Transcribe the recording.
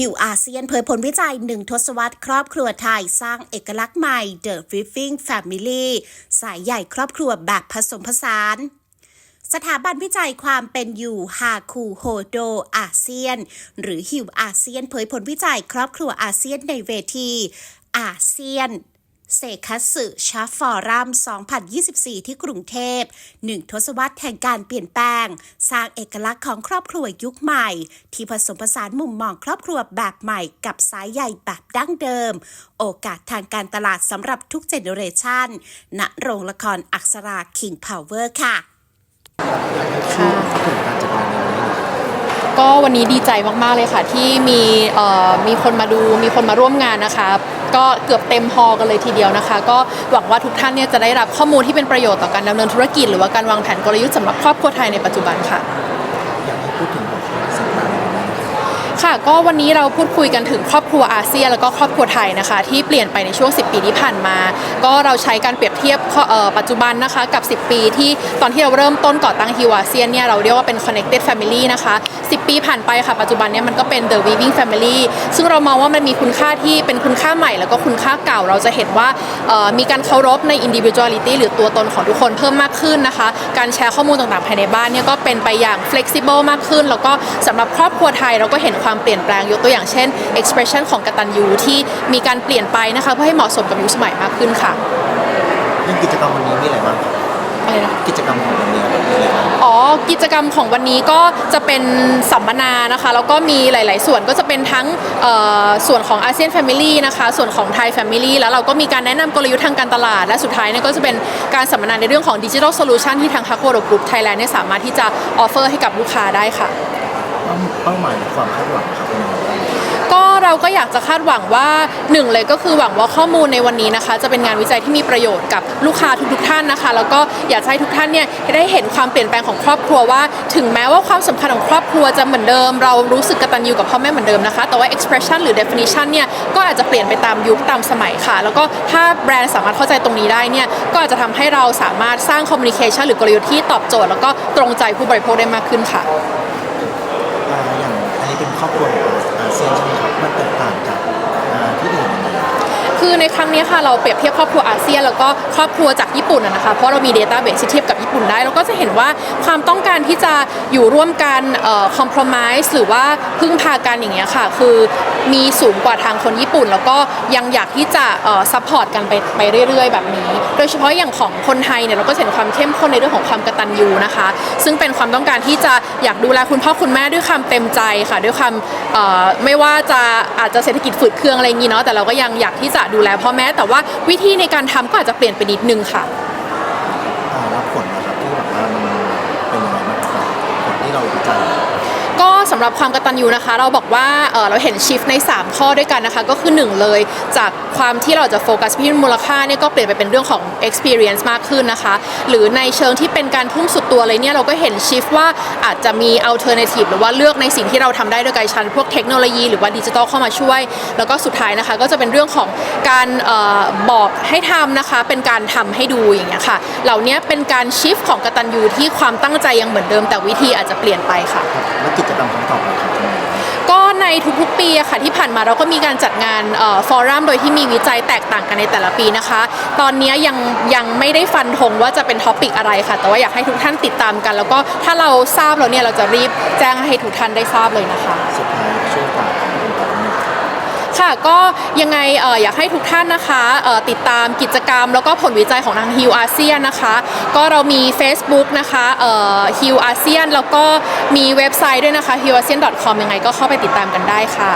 ฮิวอาเซียนเผยผลวิจัยหนึ่งทศวรรษครอบครัวไทยสร้างเอกลักษณ์ใหม่ The Fifing Family สายใหญ่ครอบครัวแบบผสมผสาน สถาบันวิจัยความเป็นอยู่ฮาคูโฮโดอาเซียน หรือฮิวอาเซียนเผยผลวิจัยครอบครัวอาเซียนในเวทีอาเซียน เซคัสึ ชาฟอรัม 2024 ที่กรุงเทพหนึ่งทศวรรษแห่งการเปลี่ยนแปลง สร้างเอกลักษณ์ของครอบครัวยุคใหม่ ที่ผสมผสานมุมมองครอบครัวแบบใหม่กับสายใยแบบดั้งเดิม โอกาสทางการตลาดสำหรับทุกเจเนอเรชันณโรงละครอักษรา King Power ค่ะ ค่ะก็วันนี้ดีใจมาก ๆ เลยค่ะ ที่มีเอ่อมีคนมาดูมีคนมาร่วมงานนะคะ ก็เกือบเต็มฮอลกันเลยทีเดียวนะคะ ก็หวังว่าทุกท่านเนี่ยจะได้รับข้อมูลที่เป็นประโยชน์ต่อการดำเนินธุรกิจ หรือว่าการวางแผนกลยุทธ์สำหรับครอบครัวไทยในปัจจุบันค่ะ ค่ะ ก็วันนี้เราพูดคุยกันถึงครอบครัวอาเซียนแล้วก็ครอบครัวไทยนะคะ ที่เปลี่ยนไปในช่วง 10 ปีที่ผ่านมา ก็เราใช้การเปรียบเทียบปัจจุบันนะคะกับ 10 ปีที่ตอนที่เราเริ่มต้นก่อตั้งฮิวอาเซียนเนี่ยเราเรียกว่าเป็น connected family นะคะ 10 ปีผ่านไปค่ะปัจจุบันเนี่ยมันก็เป็น the weaving family ซึ่งเรามองว่ามันมีคุณค่าที่เป็นคุณค่าใหม่แล้วก็คุณค่าเก่าเราจะเห็นว่ามีการเคารพใน individuality หรือตัวตนของทุกคนเพิ่มมากขึ้นนะคะ การแชร์ข้อมูลต่างๆภายในบ้านเนี่ยก็เป็นไปอย่าง flexible มากขึ้น แล้วก็สำหรับครอบครัวไทยเราก็เห็นความเปลี่ยนแปลงยกตัวอย่างเช่น expression ของกตัญญูที่มีการเปลี่ยนไปนะคะเพื่อให้เหมาะสมกับยุคสมัยมากขึ้นค่ะเรื่องกิจกรรมวันนี้มีอะไรบ้างครับอะไรนะ กิจกรรมของวันนี้มีอะไรบ้างอ๋อ กิจกรรมของวันนี้ก็จะเป็นสัมมนานะคะ แล้วก็มีหลาย ๆ ส่วนก็จะเป็นทั้งเอ่อส่วนของอาเซียนแฟมิลี่นะคะ ส่วนของไทยแฟมิลี่แล้วเราก็มีการแนะนำกลยุทธ์ทางการตลาด และสุดท้ายเนี่ยก็จะเป็นการสัมมนาในเรื่องของดิจิทัลโซลูชันที่ทางฮักโกโดกรุ๊ปไทยแลนด์เนี่ยสามารถที่จะออฟเฟอร์ให้กับลูกค้าได้ค่ะ เป้าเป้าหมายความคาดหวังครับก็เราก็อยากจะคาดหวังว่าหนึ่งเลยก็คือหวังว่าข้อมูลในวันนี้นะคะ จะเป็นงานวิจัยที่มีประโยชน์กับลูกค้าทุกๆท่านนะคะ แล้วก็อยากจะให้ทุกท่านเนี่ยได้เห็นความเปลี่ยนแปลงของครอบครัวว่า ถึงแม้ว่าความสำคัญของครอบครัวจะเหมือนเดิม เรารู้สึกกตัญญูกับพ่อแม่เหมือนเดิมนะคะ แต่ว่า expression หรือ definition เนี่ยก็อาจจะเปลี่ยนไปตามยุคตามสมัยค่ะ แล้วก็ถ้าแบรนด์สามารถเข้าใจตรงนี้ได้เนี่ยก็อาจจะทำให้เราสามารถสร้าง communication หรือกลยุทธ์ที่ตอบโจทย์ แล้วก็ตรงใจผู้บริโภคได้มากขึ้นค่ะ อ่าอย่างอันนี้เป็น ครอบครัวของอาเซียนใช่ไหมครับมันแตกต่างจากอ่าที่อื่นยังไง คือในครั้งนี้ค่ะเราเปรียบเทียบครอบครัวอาเซียนแล้วก็ครอบครัวจากญี่ปุ่นนะคะ เพราะเรามี Data Base ที่เทียบกับญี่ปุ่นได้เราก็จะเห็นว่าความต้องการที่จะอยู่ร่วมกันคอมเพลมไ s e หรือว่าพึ่งพากันอย่างเงี้ยค่ะ คือมีสูงกว่าทางคนญี่ปุ่น แล้วก็ยังอยากที่จะซัพพอร์ตกันไปไปเรื่อย ๆ แบบนี้ โดยเฉพาะอย่างของคนไทยเนี่ยเราก็เห็นความเข้มข้นในเรื่องของความกตัญญูนะคะ ซึ่งเป็นความต้องการที่จะอยากดูแลคุณพ่อคุณแม่ด้วยความเต็มใจค่ะ ด้วยความไม่ว่าจะอาจจะเศรษฐกิจฝืดเคืองอะไรอย่างงี้เนาะแต่เราก็ยังอยากที่จะดููแลพ่อแม่แต่ว่าวิธีในการทำก็อาจจะเปลี่ยนไปนิดนึงค่ะ อ่าแล้วผลนะครับที่แบบว่ามันเป็นยังไงบ้างครับผลที่เราวิจัย ก็สำหรับความกตัญญูนะคะ เราบอกว่าเอ่อเราเห็นชิฟใน 3 ข้อด้วยกันนะคะ ก็คือ 1 เลยจากความที่เราจะโฟกัสที่มูลค่าเนี่ยก็เปลี่ยนไปเป็นเรื่องของ experience มากขึ้นนะคะ หรือในเชิงที่เป็นการทุ่มสุดตัวเลยเนี่ยเราก็เห็นชิฟว่าอาจจะมี alternative หรือว่าเลือกในสิ่งที่เราทำได้โดยการใช้พวกเทคโนโลยีหรือว่าดิจิทัลเข้ามาช่วย แล้วก็สุดท้ายนะคะ ก็จะเป็นเรื่องของการเออบอกให้ทำนะคะ เป็นการทำให้ดูอย่างเงี้ยค่ะเหล่านี้เป็นการชิฟของกตัญญูที่ความตั้งใจยังเหมือนเดิมแต่วิธีอาจจะเปลี่ยนไปค่ะ แล้วกิจกรรมครั้งต่อไปครับเป็นยังไงบ้างก็ในทุกๆปีอะค่ะที่ผ่านมาเราก็มีการจัดงานเอ่อฟอรัมโดยที่มีวิจัยแตกต่างกันในแต่ละปีนะคะ ตอนนี้ยังยังไม่ได้ฟันธงว่าจะเป็นท็อปิกอะไรค่ะ แต่ว่าอยากให้ทุกท่านติดตามกัน แล้วก็ถ้าเราทราบแล้วเนี่ยเราจะรีบแจ้งให้ทุกท่านได้ทราบเลยนะคะสุดท้ายช่วงฝากของคุณต่อเนี่ย ค่ะก็ยังไงเอ่ออยากให้ทุกท่านนะคะเอ่อติดตามกิจกรรม แล้วก็ผลวิจัยของทางฮิวอาเซียนนะคะ ก็เรามี Facebook นะคะฮิวอาเซียนแล้วก็มีเว็บไซต์ด้วยนะคะ h i w a s i a n c o m ยังไงก็เข้าไปติดตามกันได้ค่ะ